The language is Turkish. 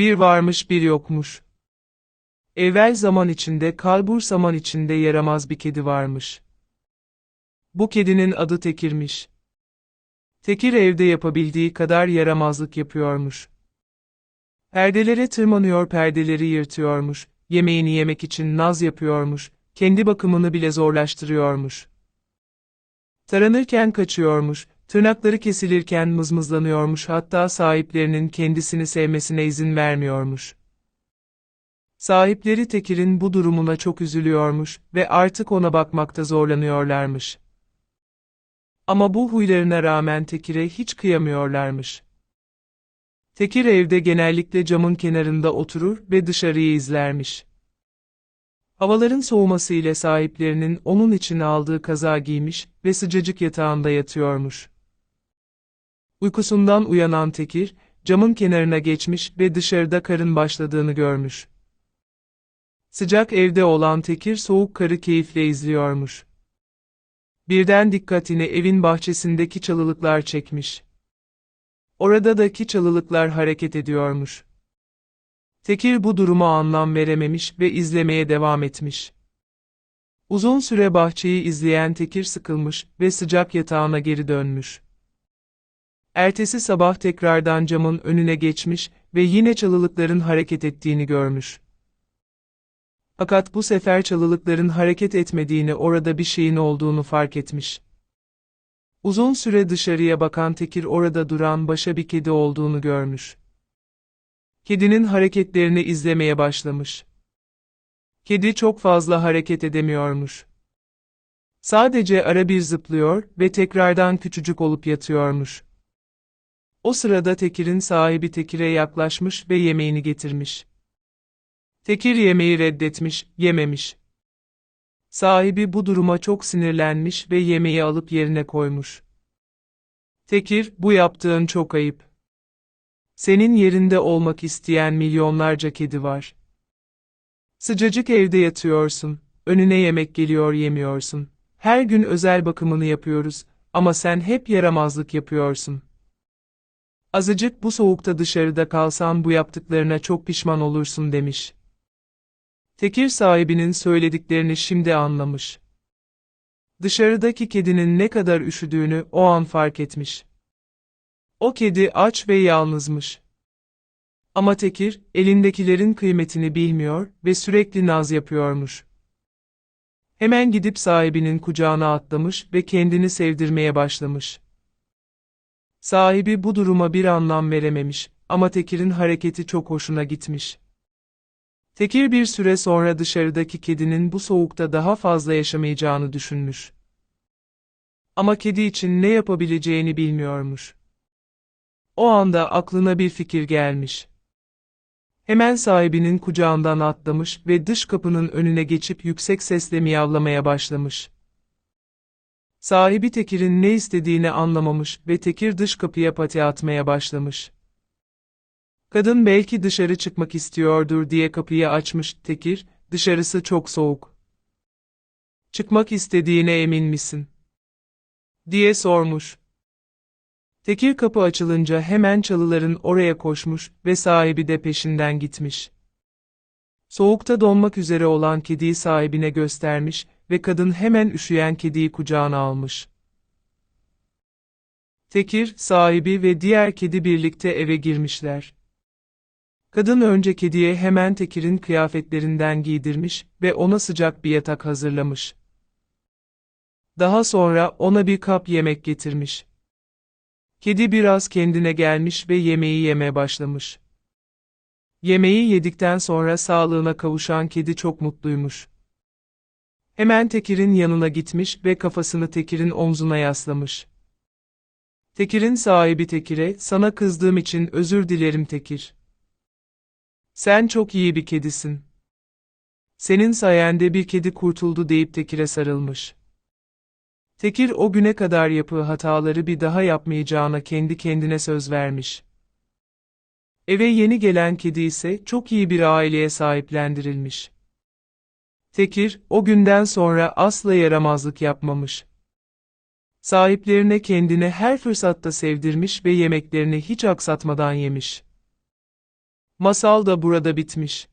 Bir varmış bir yokmuş. Evvel zaman içinde kalbur zaman içinde yaramaz bir kedi varmış. Bu kedinin adı Tekir'miş. Tekir evde yapabildiği kadar yaramazlık yapıyormuş. Perdelere tırmanıyor perdeleri yırtıyormuş, yemeğini yemek için naz yapıyormuş, kendi bakımını bile zorlaştırıyormuş. Taranırken kaçıyormuş, tırnakları kesilirken mızmızlanıyormuş hatta sahiplerinin kendisini sevmesine izin vermiyormuş. Sahipleri Tekir'in bu durumuna çok üzülüyormuş ve artık ona bakmakta zorlanıyorlarmış. Ama bu huylarına rağmen Tekir'e hiç kıyamıyorlarmış. Tekir evde genellikle camın kenarında oturur ve dışarıyı izlermiş. Havaların soğuması ile sahiplerinin onun için aldığı kaza giymiş ve sıcacık yatağında yatıyormuş. Uykusundan uyanan Tekir, camın kenarına geçmiş ve dışarıda karın başladığını görmüş. Sıcak evde olan Tekir soğuk karı keyifle izliyormuş. Birden dikkatini evin bahçesindeki çalılıklar çekmiş. Oradaki çalılıklar hareket ediyormuş. Tekir bu duruma anlam verememiş ve izlemeye devam etmiş. Uzun süre bahçeyi izleyen Tekir sıkılmış ve sıcak yatağına geri dönmüş. Ertesi sabah tekrardan camın önüne geçmiş ve yine çalılıkların hareket ettiğini görmüş. Fakat bu sefer çalılıkların hareket etmediğini orada bir şeyin olduğunu fark etmiş. Uzun süre dışarıya bakan Tekir orada duran başa bir kedi olduğunu görmüş. Kedinin hareketlerini izlemeye başlamış. Kedi çok fazla hareket edemiyormuş. Sadece ara bir zıplıyor ve tekrardan küçücük olup yatıyormuş. O sırada Tekir'in sahibi Tekir'e yaklaşmış ve yemeğini getirmiş. Tekir yemeği reddetmiş, yememiş. Sahibi bu duruma çok sinirlenmiş ve yemeği alıp yerine koymuş. Tekir, bu yaptığın çok ayıp. Senin yerinde olmak isteyen milyonlarca kedi var. Sıcacık evde yatıyorsun, önüne yemek geliyor yemiyorsun. Her gün özel bakımını yapıyoruz ama sen hep yaramazlık yapıyorsun. Azıcık bu soğukta dışarıda kalsan bu yaptıklarına çok pişman olursun demiş. Tekir sahibinin söylediklerini şimdi anlamış. Dışarıdaki kedinin ne kadar üşüdüğünü o an fark etmiş. O kedi aç ve yalnızmış. Ama Tekir, elindekilerin kıymetini bilmiyor ve sürekli naz yapıyormuş. Hemen gidip sahibinin kucağına atlamış ve kendini sevdirmeye başlamış. Sahibi bu duruma bir anlam verememiş ama Tekir'in hareketi çok hoşuna gitmiş. Tekir bir süre sonra dışarıdaki kedinin bu soğukta daha fazla yaşamayacağını düşünmüş. Ama kedi için ne yapabileceğini bilmiyormuş. O anda aklına bir fikir gelmiş. Hemen sahibinin kucağından atlamış ve dış kapının önüne geçip yüksek sesle miyavlamaya başlamış. Sahibi Tekir'in ne istediğini anlamamış ve Tekir dış kapıya pati atmaya başlamış. Kadın belki dışarı çıkmak istiyordur diye kapıyı açmış Tekir, dışarısı çok soğuk. Çıkmak istediğine emin misin? diye sormuş. Tekir kapı açılınca hemen çalıların oraya koşmuş ve sahibi de peşinden gitmiş. Soğukta donmak üzere olan kediyi sahibine göstermiş ve kadın hemen üşüyen kediyi kucağına almış. Tekir, sahibi ve diğer kedi birlikte eve girmişler. Kadın önce kediye hemen Tekir'in kıyafetlerinden giydirmiş ve ona sıcak bir yatak hazırlamış. Daha sonra ona bir kap yemek getirmiş. Kedi biraz kendine gelmiş ve yemeği yemeye başlamış. Yemeği yedikten sonra sağlığına kavuşan kedi çok mutluymuş. Hemen Tekir'in yanına gitmiş ve kafasını Tekir'in omzuna yaslamış. Tekir'in sahibi Tekir'e, sana kızdığım için özür dilerim Tekir. Sen çok iyi bir kedisin. Senin sayende bir kedi kurtuldu deyip Tekir'e sarılmış. Tekir o güne kadar yapığı hataları bir daha yapmayacağına kendi kendine söz vermiş. Eve yeni gelen kedi ise çok iyi bir aileye sahiplendirilmiş. Tekir, o günden sonra asla yaramazlık yapmamış. Sahiplerine kendini her fırsatta sevdirmiş ve yemeklerini hiç aksatmadan yemiş. Masal da burada bitmiş.